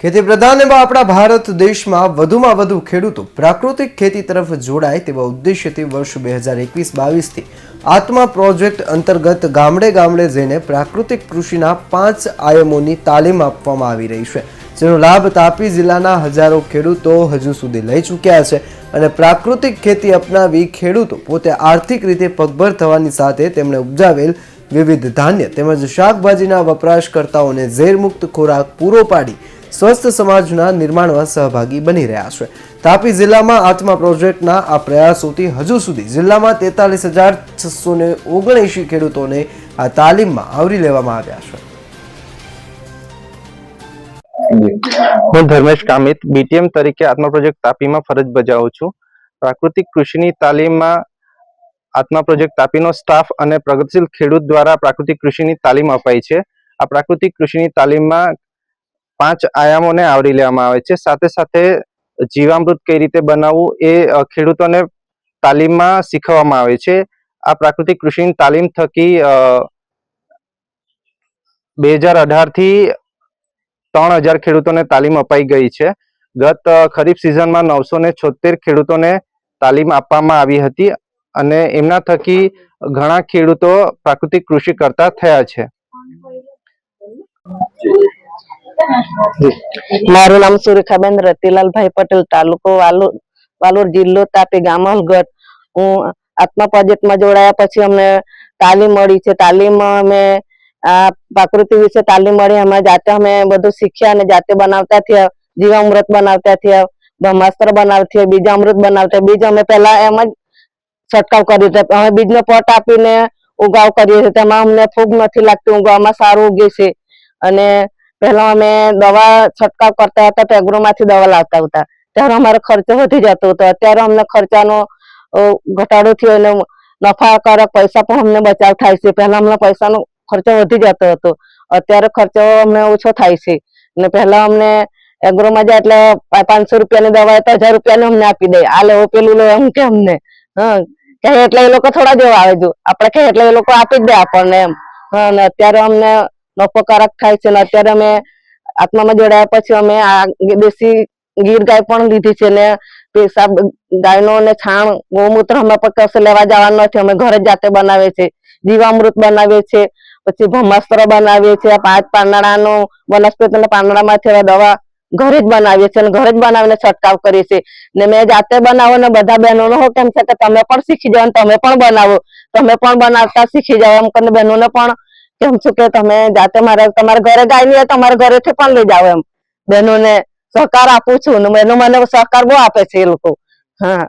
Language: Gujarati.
ખેતી પ્રધાન એવા આપણા ભારત દેશમાં વધુમાં વધુ ખેડૂતો પ્રાકૃતિક ખેતી તરફ જોડાય તેવા ઉદ્દેશ્યથી વર્ષ બે હજાર એકવીસ બાવીસથી આત્મા પ્રોજેક્ટ અંતર્ગત ગામડે ગામડે જઈને પ્રાકૃતિક કૃષિના પાંચ આયમોની તાલીમ આપવામાં આવી રહી છે. જેનો લાભ તાપી જિલ્લાના હજારો ખેડૂતો હજુ સુધી લઈ ચૂક્યા છે અને પ્રાકૃતિક ખેતી અપનાવી ખેડૂતો પોતે આર્થિક રીતે પગભર થવાની સાથે તેમણે ઉપજાવેલ વિવિધ ધાન્ય તેમજ શાકભાજીના વપરાશકર્તાઓને ઝેરમુક્ત ખોરાક પૂરો પાડી સ્વસ્થ સમાજના નિર્માણમાં સહભાગી બની રહ્યા છે. તાપી જિલ્લામાં આત્મા પ્રોજેક્ટના આ પ્રયાસોથી હજુ સુધી જિલ્લામાં તેતાલીસ હજાર છસો ને ઓગણએંશી ખેડૂતોને આ તાલીમમાં આવરી લેવામાં આવ્યા છે. હું ધર્મેશ કામિત બીટીએમ તરીકે આત્મા પ્રોજેક્ટ તાપીમાં ફરજ બજાવું છું. પ્રાકૃતિક કૃષિની તાલીમમાં આત્મા પ્રોજેક્ટ તાપીનો સ્ટાફ અને પ્રગતિશીલ ખેડૂત દ્વારા પ્રાકૃતિક કૃષિની તાલીમ અપાઈ છે. આ પ્રાકૃતિક કૃષિની તાલીમમાં પાંચ આયામોને આવરી લેવામાં આવે છે. સાથે સાથે જીવામૃત કઈ રીતે બનાવવું એ ખેડૂતોને તાલીમમાં શીખવવામાં આવે છે. આ પ્રાકૃતિક કૃષિની તાલીમ થકી બે હજાર અઢારથી ત્રણ હજાર ખેડૂતોને તાલીમ અપાઈ ગઈ છે. ગત ખરીફ સિઝનમાં નવસો ને છોતેર ખેડૂતોને તાલીમ આપવામાં આવી હતી અને એમના થકી ઘણા ખેડૂતો પ્રાકૃતિક કૃષિ કરતા થયા છે. મારું નામ સુરેખાબેન રતિલાલભાઈ પટેલ, તાલુકો વાલોડ વાલોડ જિલ્લો તાપી ગામ હલગઢ હું આત્મા પ્રોજેક્ટમાં જોડાયા પછી અમને તાલીમ મળી છે. તાલીમ અમે, આ પ્રકૃતિ વિશે તાલીમ મળી. અમે જાતે, અમે બધું શીખ્યા અને જાતે બનાવતા થયા. જીવામૃત બનાવતા થયા, બ્રહ્માસ્ત્ર બનાવતા બીજા અમૃત બનાવતા બીજ અમે પહેલા એમ જ છંટકાવ કર્યો હતો. અમે બીજનો પોટ આપીને ઉગાવ કરીએ છીએ તેમાં અમને ફૂગ નથી લાગતી. ઉગાવમાં સારું ઉગે છે. અને પહેલા અમે દવા છંટકાવ કરતા હતા, તો એગ્રોમાંથી દવા લાવતા હતા. ત્યારે અમારો ખર્ચો વધી જતો હતો. અત્યારે અમને ખર્ચાનો ઘટાડો થયો અને નફાકારક પૈસા પણ અમને બચાવ થાય છે. પહેલા અમને પૈસાનો ખર્ચો વધી જતો હતો. અત્યારે ખર્ચો અમને ઓછો થાય છે. અને પહેલા અમને એગ્રોમાં જાય એટલે પાંચસો રૂપિયાની દવા હોય તો હજાર રૂપિયાની અમને આપી દે. આ લેવો, પેલું લો એમ કે અમને. હા, કહે એટલે એ લોકો થોડા જેવા આવે જો. આપણે કહે એટલે એ લોકો આપી જ દે આપણને એમ. અને અત્યારે અમને નફોકારક થાય છે ને અત્યારે અમે આત્મામાં જોડાયા પછી અમે આ દેશી ગીર ગાય પણ લીધી છે ને પેશાબ ગાયનો ને છાણ, ગૌમૂત્ર અમે પણ કશે લેવા જવાનું નથી. અમે ઘરે જાતે બનાવીએ છીએ. જીવામૃત બનાવીએ છીએ, પછી ભમાસ્ત્ર બનાવીએ છીએ પાંચ પાંદડાનું વનસ્પતિના પાંદડામાંથી અમે દવા ઘરે જ બનાવીએ છીએ અને ઘરે જ બનાવીને છંટકાવ કરીએ છીએ. ને મેં જાતે બનાવો ને બધા બહેનોનો હો કેમ છે કે તમે પણ શીખી જાઓ અને તમે પણ બનાવો. તમે પણ બનાવતા શીખી જાઓ. એમ કરીને બહેનોને પણ કેમ છું કે તમે જાતે મારા તમારા ઘરે ગાય હોય તમારા ઘરેથી પણ લઈ જાઓ એમ. બહેનોને સહકાર આપું છું બહેનો મને સહકાર બહુ આપે છે એ લોકો. હા.